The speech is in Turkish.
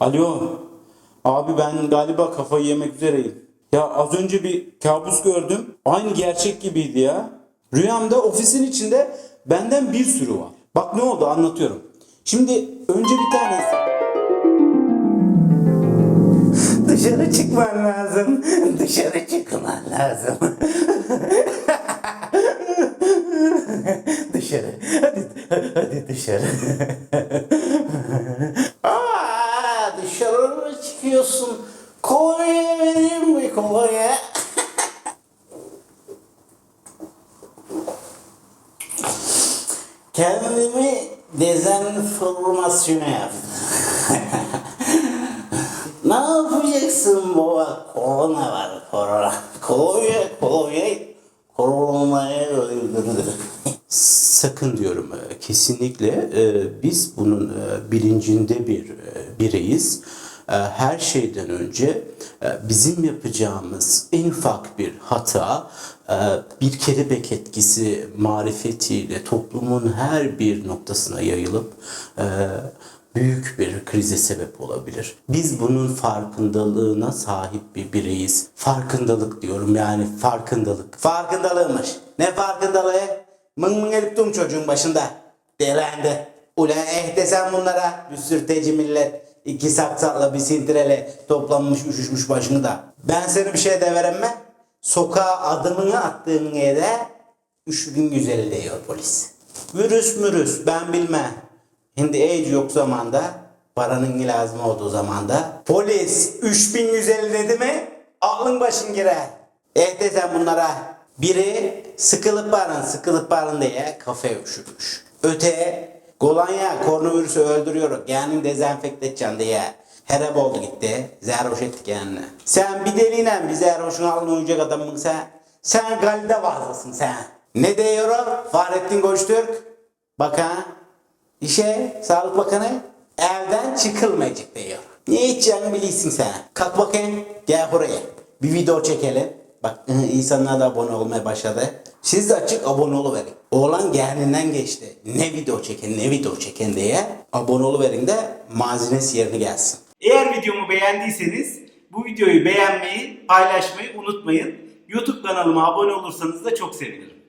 Alo. Abi ben galiba kafayı yemek üzereyim. Ya az önce bir kabus gördüm. Aynı gerçek gibiydi ya. Rüyamda ofisin içinde benden bir sürü var. Bak ne oldu anlatıyorum. Şimdi önce bir tanesi... Dışarı çıkman lazım. Dışarı çıkman lazım. dışarı. Hadi, hadi dışarı. Dışarı çıkıyorsun? Kolonya vereyim mi kolonya? Kendimi dezenformasyon yaptım. Ne yapacaksın baba? Korona var korona. Kolonya, kolonya koronayı öldürdü. Sakın diyorum e, kesinlikle e, biz bunun e, bilincinde bir bireyiz. Her şeyden önce bizim yapacağımız en ufak bir hata bir kelebek etkisi marifetiyle toplumun her bir noktasına yayılıp büyük bir krize sebep olabilir. Biz bunun farkındalığına sahip bir bireyiz. Farkındalık diyorum yani farkındalık. Farkındalığımış. Ne farkındalığı? Mın mın edip çocuğun başında. Delendi. Ulan eh desen bunlara. Bir sürteci millet. iki saksakla bir sintirele toplanmış üşüşmüş başını da. Ben seni bir şey de veremem. Sokağa adımını attığın yere 3150 diyor polis. Virüs mürüs ben bilmem. Şimdi age yok zamanda. Paranın lazım olduğu zamanda. Polis 3150 dedi mi? Aklın başın girer. Eh desen bunlara. Biri sıkılıp barın sıkılıp barın diye kafaya üşürmüş. Öte kolonya koronavirüsü öldürüyor. Yani dezenfekte edeceksin diye. Hereb oldu gitti. Zerhoş ettik yani. Sen bir deliyle bir zerhoşun alnına uyacak adamın sen. Sen galide vazlasın sen. Ne diyor o? Fahrettin Koçtürk. Bak ha. İşe Sağlık Bakanı evden çıkılmayacak diyor. Ne içeceğini bilirsin sen. Kalk bakayım gel buraya. Bir video çekelim. Bak insanlar da abone olmaya başladı. Siz de açık abone oluverin. Oğlan kendinden geçti. Ne video çeken ne video çeken diye abone oluverin de malzemesi yerine gelsin. Eğer videomu beğendiyseniz bu videoyu beğenmeyi, paylaşmayı unutmayın. YouTube kanalıma abone olursanız da çok sevinirim.